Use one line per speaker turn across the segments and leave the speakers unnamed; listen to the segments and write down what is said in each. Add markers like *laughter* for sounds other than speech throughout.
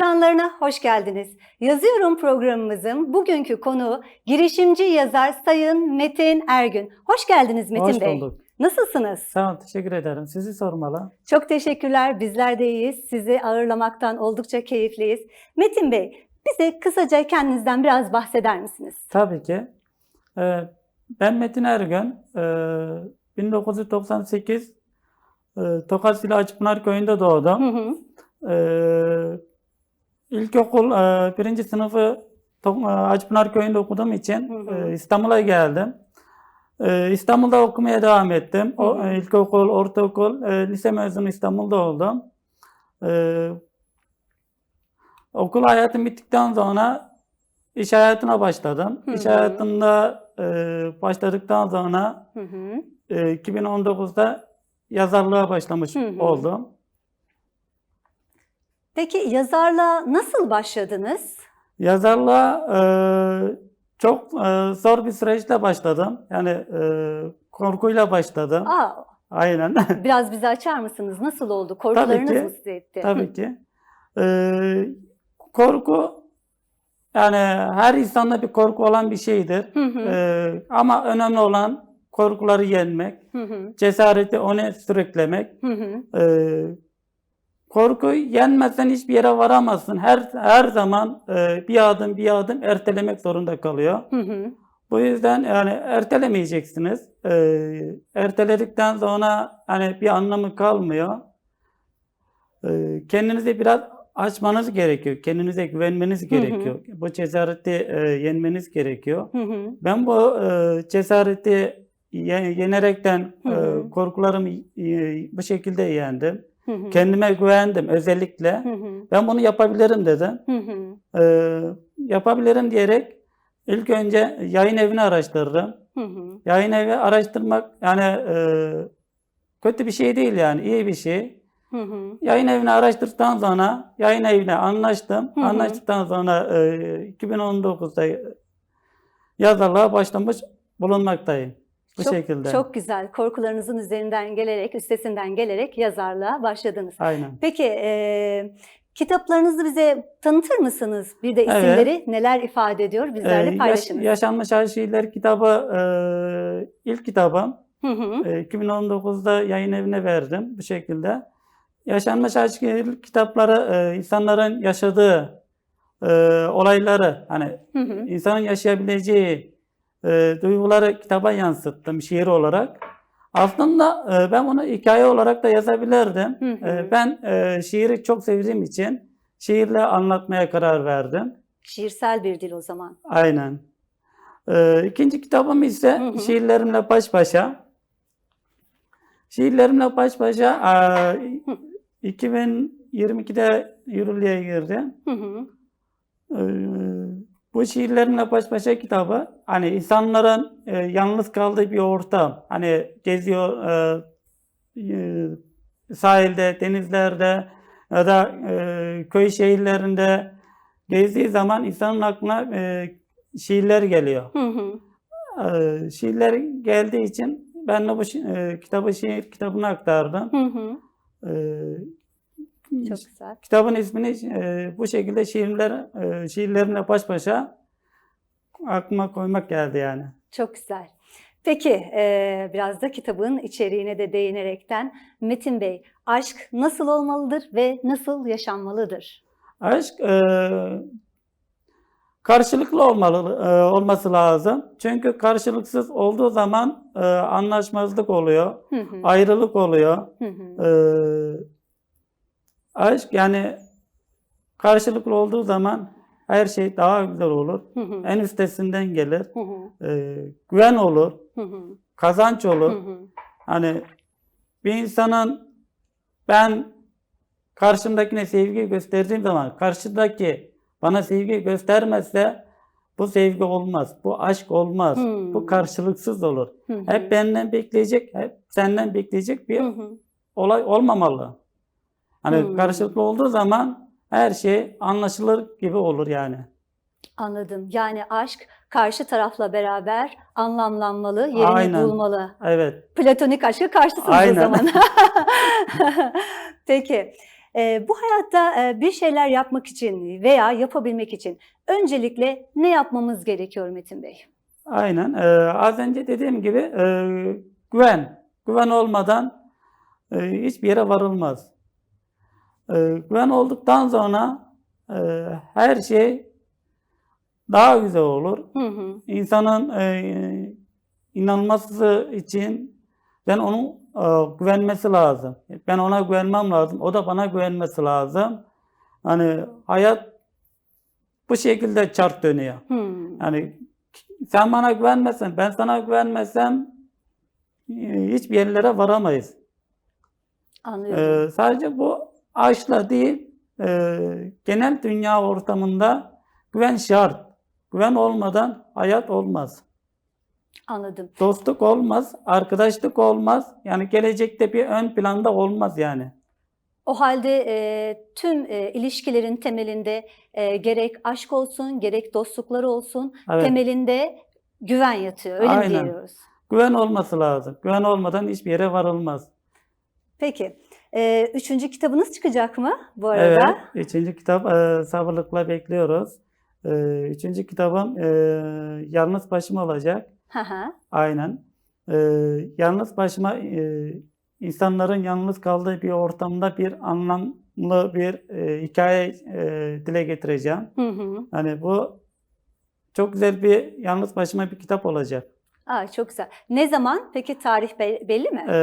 Ekranlarına hoş geldiniz. Yazıyorum programımızın bugünkü konuğu girişimci yazar Sayın Metin Ergün. Hoş geldiniz Metin
Hoş
Bey.
bulduk.
Nasılsınız?
Sağ teşekkür ederim. Sizi sormalı.
Çok teşekkürler. Bizler de iyiyiz. Sizi ağırlamaktan oldukça keyifliyiz. Metin Bey, bize kısaca kendinizden biraz bahseder misiniz?
Tabii ki. Ee, ben Metin Ergün. Ee, 1998 e, Tokat Silah Açıpınar Köyü'nde
Hı
doğdum.
hı.
Ee, ilkokul e, birinci sınıfı e, Açıpınar Köyü'nde okuduğum için e, İstanbul'a geldim. Ee, İstanbul'da okumaya devam ettim. O, e, ilkokul, ortaokul, e, lise mezunu İstanbul'da oldum. Okul hayatım bittikten sonra iş hayatına başladım.
Hı
İş hayatında e, başladıktan sonra
Hı hı.
e, 2019'da yazarlığa başlamış
Hı hı.
oldum.
Peki yazarlığa nasıl başladınız?
Yazarlığa e, çok e, zor bir süreçle başladım. Yani e, korkuyla başladım.
Aa,
Aynen. *laughs*
biraz bize açar mısınız? Nasıl oldu? Korkularınız
ki.
mı sizi etti?
Tabii ki. E, korku yani her insanda bir korku olan bir şeydir.
Hı hı.
E, ama önemli olan korkuları yenmek,
Hı hı.
cesareti ona sürüklemek.
Hı hı.
E, korku yenmezsen hiçbir yere varamazsın. Her her zaman e, bir adım bir adım ertelemek zorunda kalıyor.
Hı hı.
Bu yüzden yani ertelemeyeceksiniz. Ee, erteledikten sonra hani bir anlamı kalmıyor. Ee, kendinizi biraz açmanız gerekiyor. Kendinize güvenmeniz
hı.
gerekiyor. Bu cesareti e, yenmeniz gerekiyor.
Hı hı.
Ben bu e, cesareti ye- yenerekten
Hı hı.
e, korkularımı e, bu şekilde yendim.
Hı hı.
Kendime güvendim özellikle.
Hı hı.
Ben bunu yapabilirim dedim.
Hı hı.
Ee, yapabilirim diyerek ilk önce yayın evini araştırdım.
Hı hı.
Yayın evi araştırmak yani e, kötü bir şey değil yani iyi bir şey.
Hı hı.
Yayın evini araştırdıktan sonra yayın evine anlaştım.
Hı hı.
Anlaştıktan sonra e, 2019'da yazarlığa başlamış bulunmaktayım. Bu
çok,
şekilde.
Çok güzel. Korkularınızın üzerinden gelerek, üstesinden gelerek yazarlığa başladınız.
Aynen.
Peki e, kitaplarınızı bize tanıtır mısınız? Bir de
Evet.
isimleri neler ifade ediyor bizlerle
Ee, yaş-
paylaşınız.
yaşanmış her şeyler kitabı e, ilk kitabım.
Hı hı.
E, 2019'da yayın evine verdim bu şekilde. Yaşanmış aşk kitapları e, insanların yaşadığı e, olayları hani
Hı hı.
insanın yaşayabileceği e, duyguları kitaba yansıttım şiir olarak. Aslında e, ben bunu hikaye olarak da yazabilirdim.
Hı hı.
E, ben e, şiiri çok sevdiğim için şiirle anlatmaya karar verdim.
Şiirsel bir dil o zaman.
Aynen. Ee, ikinci kitabım ise
Hı hı.
Şiirlerimle Baş Başa. Şiirlerimle Baş Başa eee, 2022'de yürürlüğe girdi.
Hı hı.
Ee, bu Şiirlerimle Baş Başa kitabı hani insanların e, yalnız kaldığı bir ortam. Hani geziyor e, e, sahilde, denizlerde ya da e, köy şehirlerinde gezdiği zaman insanın aklına e, şiirler geliyor.
Hı hı.
E, şiirler geldiği için ben de bu şi- e, kitabı şiir kitabına aktardım.
Hı hı.
E,
Çok güzel.
Kitabın ismini e, bu şekilde şiirler, e, şiirlerimle baş başa aklıma koymak geldi yani.
Çok güzel. Peki e, biraz da kitabın içeriğine de değinerekten Metin Bey, aşk nasıl olmalıdır ve nasıl yaşanmalıdır?
Aşk e, karşılıklı olmalı e, olması lazım. Çünkü karşılıksız olduğu zaman e, anlaşmazlık oluyor,
Hı hı.
ayrılık oluyor.
Hı hı.
E, aşk yani karşılıklı olduğu zaman her şey daha güzel olur.
Hı hı.
En üstesinden gelir.
Hı hı.
E, güven olur,
Hı hı.
kazanç
Hı
olur.
hı.
Hani bir insanın ben karşımdakine sevgi gösterdiğim zaman karşıdaki bana sevgi göstermezse bu sevgi olmaz. Bu aşk olmaz.
Hmm.
Bu karşılıksız olur.
Hı hı.
Hep benden bekleyecek, hep senden bekleyecek bir
Hı hı.
olay olmamalı. Hani
Hmm.
karşılıklı olduğu zaman her şey anlaşılır gibi olur yani.
Anladım. Yani aşk karşı tarafla beraber anlamlanmalı, yerini
Aynen.
bulmalı.
Evet.
Platonik aşka karşısınız o
Aynen.
zaman. *laughs* *laughs* Peki. Ee, bu hayatta e, bir şeyler yapmak için veya yapabilmek için öncelikle ne yapmamız gerekiyor Metin Bey?
Aynen. Ee, az önce dediğim gibi e, güven. Güven olmadan e, hiçbir yere varılmaz. E, güven olduktan sonra e, her şey daha güzel olur.
Hı hı.
İnsanın e, inanması için ben onun e, güvenmesi lazım. Ben ona güvenmem lazım. O da bana güvenmesi lazım. Hani hayat bu şekilde çark dönüyor.
Hı.
Yani sen bana güvenmezsen, ben sana güvenmezsem hiçbir yerlere varamayız.
Anlıyorum.
Ee, sadece bu aşkla değil, e, genel dünya ortamında güven şart. Güven olmadan hayat olmaz.
Anladım.
Dostluk olmaz, arkadaşlık olmaz. Yani gelecekte bir ön planda olmaz yani.
O halde e, tüm e, ilişkilerin temelinde e, gerek aşk olsun, gerek dostluklar olsun,
Evet.
temelinde güven yatıyor. Öyle mi
Aynen.
diyoruz?
Güven olması lazım. Güven olmadan hiçbir yere varılmaz.
Peki. E, üçüncü kitabınız çıkacak mı bu arada?
Evet, üçüncü kitap e, sabırlıkla bekliyoruz. E, üçüncü kitabım e, Yalnız Başıma olacak. Aynen. E, yalnız başıma e, insanların yalnız kaldığı bir ortamda bir anlamlı bir e, hikaye e, dile getireceğim.
Hı hı.
Hani bu çok güzel bir yalnız başıma bir kitap olacak.
Aa, çok güzel. Ne zaman? Peki tarih be- belli mi?
E,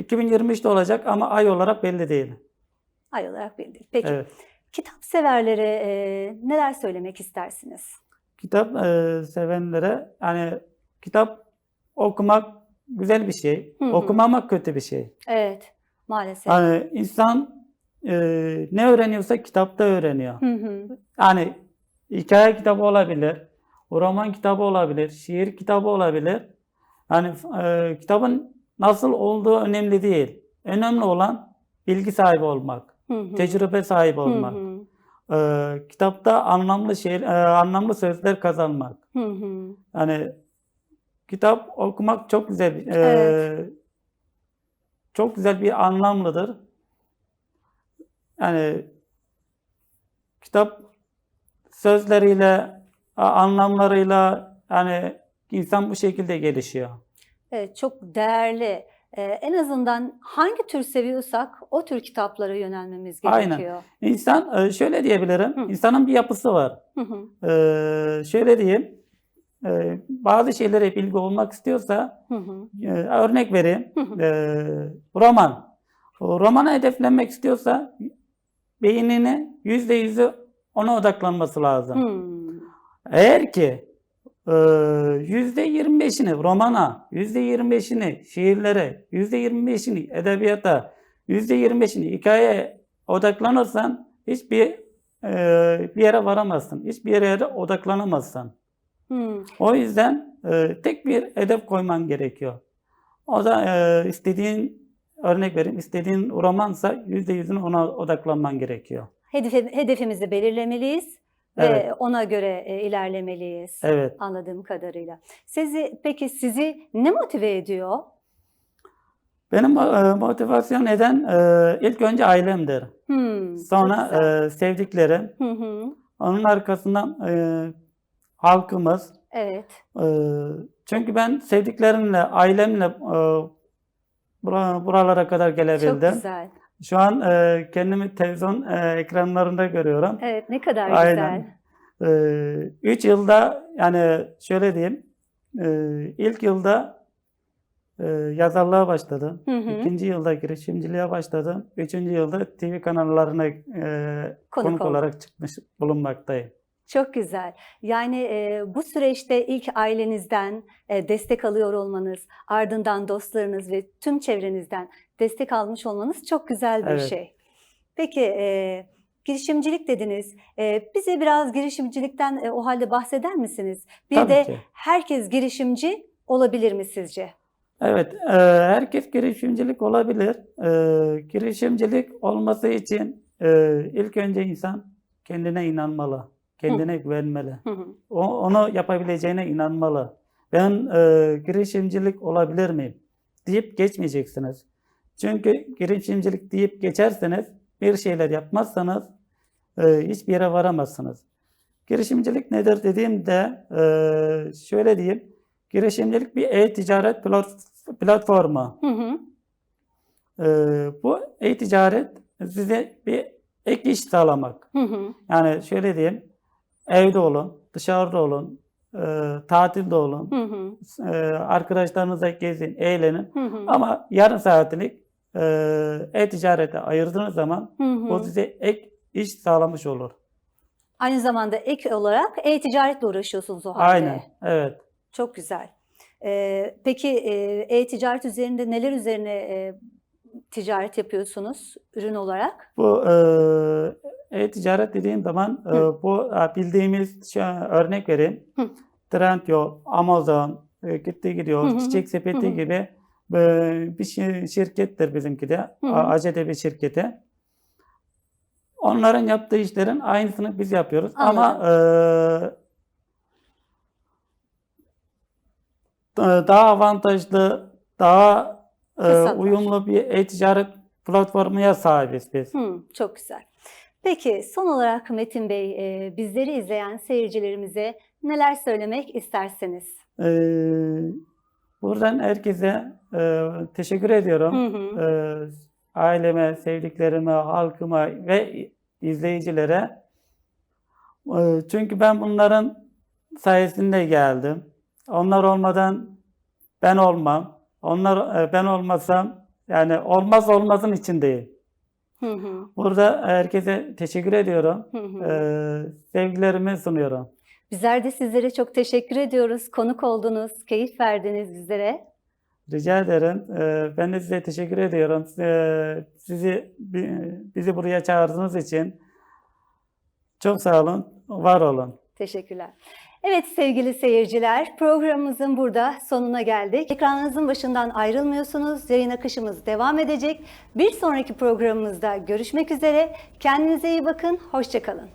2023'te olacak ama ay olarak belli değil.
Ay olarak belli. Peki.
Evet.
Kitap severlere e, neler söylemek istersiniz?
Kitap e, sevenlere hani kitap okumak güzel bir şey.
Hı hı.
Okumamak kötü bir şey.
Evet, maalesef.
Hani insan e, ne öğreniyorsa kitapta öğreniyor.
Hı hı.
Yani hikaye kitabı olabilir, roman kitabı olabilir, şiir kitabı olabilir. Yani e, kitabın nasıl olduğu önemli değil. Önemli olan bilgi sahibi olmak,
Hı hı.
tecrübe sahibi
Hı
olmak.
hı.
E, kitapta anlamlı şey, e, anlamlı sözler kazanmak.
Hı hı.
Yani kitap okumak çok güzel, e,
Evet.
çok güzel bir anlamlıdır. Yani kitap sözleriyle, anlamlarıyla yani insan bu şekilde gelişiyor.
Evet, çok değerli. Ee, en azından hangi tür seviyorsak o tür kitaplara yönelmemiz
Aynen.
gerekiyor.
İnsan e, şöyle diyebilirim,
Hı.
insanın bir yapısı var.
Hı hı.
E, şöyle diyeyim, e, bazı şeylere bilgi olmak istiyorsa,
Hı hı.
e, örnek vereyim,
Hı hı.
e, roman. O romana hedeflenmek istiyorsa beynini yüzde yüzü ona odaklanması lazım.
Hmm.
Eğer ki e, yüzde yirmi beşini romana, yüzde yirmi beşini şiirlere, yüzde yirmi beşini edebiyata, yüzde yirmi beşini hikayeye odaklanırsan hiçbir e, bir yere varamazsın. Hiçbir yere odaklanamazsın.
Hmm.
O yüzden e, tek bir hedef koyman gerekiyor. O da e, istediğin örnek vereyim, istediğin romansa yüzde yüzünü ona odaklanman gerekiyor.
Hedefi- hedefimizi belirlemeliyiz ve
Evet.
ona göre e, ilerlemeliyiz.
Evet.
Anladığım kadarıyla. Sizi peki sizi ne motive ediyor?
Benim e, motivasyon neden e, ilk önce ailemdir.
Hmm, çok
Sonra e, sevdiklerim.
Hı hı.
Onun arkasından e, halkımız.
Evet.
E, çünkü ben sevdiklerimle, ailemle e, bura- buralara kadar
Çok
gelebildim.
güzel.
Şu an e, kendimi televizyon e, ekranlarında görüyorum.
Evet, ne kadar
Aynen.
güzel.
3 yılda yani şöyle diyeyim. e, ilk yılda e, yazarlığa başladım.
Hı hı.
İkinci yılda girişimciliğe başladım. Üçüncü yılda TV kanallarına e,
Konuk
konuk olarak çıkmış bulunmaktayım.
Çok güzel. Yani e, bu süreçte ilk ailenizden e, destek alıyor olmanız, ardından dostlarınız ve tüm çevrenizden destek almış olmanız çok güzel bir
Evet.
şey. Peki e, girişimcilik dediniz. E, bize biraz girişimcilikten e, o halde bahseder misiniz? Bir
Tabii
de
ki.
herkes girişimci olabilir mi sizce?
Evet, e, herkes girişimcilik olabilir. E, girişimcilik olması için e, ilk önce insan kendine inanmalı, kendine güvenmeli.
Hı hı.
O, onu yapabileceğine inanmalı. Ben e, girişimcilik olabilir miyim deyip geçmeyeceksiniz. Çünkü girişimcilik deyip geçerseniz bir şeyler yapmazsanız e, hiçbir yere varamazsınız. Girişimcilik nedir dediğimde e, şöyle diyeyim. Girişimcilik bir e-ticaret plat- platformu.
Hı hı.
E, bu e-ticaret size bir ek iş sağlamak.
Hı hı.
Yani şöyle diyeyim. Evde olun, dışarıda olun, e, tatilde olun,
Hı hı.
e, arkadaşlarınızla gezin, eğlenin.
Hı hı.
Ama yarım saatlik e-ticarete ayırdığınız zaman
Hı hı.
bu size ek iş sağlamış olur.
Aynı zamanda ek olarak e-ticaretle uğraşıyorsunuz o halde.
Aynen, evet.
Çok güzel. Ee, peki e, e-ticaret üzerinde neler üzerine e, ticaret yapıyorsunuz ürün olarak?
Bu e, e-ticaret dediğim zaman e, bu e, bildiğimiz an örnek vereyim.
Hı.
Trendyol, Amazon, e, gitti gidiyor,
Hı.
Çiçek Sepeti
Hı
gibi e, bir şi- şirkettir bizimki de.
Hı
Acede bir şirketi. Onların yaptığı işlerin aynısını biz yapıyoruz. Ama e, da- daha avantajlı, daha e, uyumlu bir e-ticaret platformuya sahibiz biz.
Hı, çok güzel. Peki son olarak Metin Bey, e, bizleri izleyen seyircilerimize neler söylemek isterseniz?
Ee, buradan herkese e, teşekkür ediyorum.
Hı hı.
Ee, aileme, sevdiklerime, halkıma ve izleyicilere. Ee, çünkü ben bunların sayesinde geldim. Onlar olmadan ben olmam. Onlar e, ben olmasam yani olmaz olmazın içindeyim.
Hı hı.
Burada herkese teşekkür ediyorum.
Hı hı.
Ee, sevgilerimi sunuyorum.
Bizler de sizlere çok teşekkür ediyoruz. Konuk oldunuz, keyif verdiniz bizlere.
Rica ederim. Ee, Ben de size teşekkür ediyorum. Ee, Sizi bi- bizi buraya çağırdığınız için çok sağ olun, var olun.
Teşekkürler. Evet sevgili seyirciler, programımızın burada sonuna geldik. Ekranınızın başından ayrılmıyorsunuz. Yayın akışımız devam edecek. Bir sonraki programımızda görüşmek üzere. Kendinize iyi bakın. Hoşçakalın.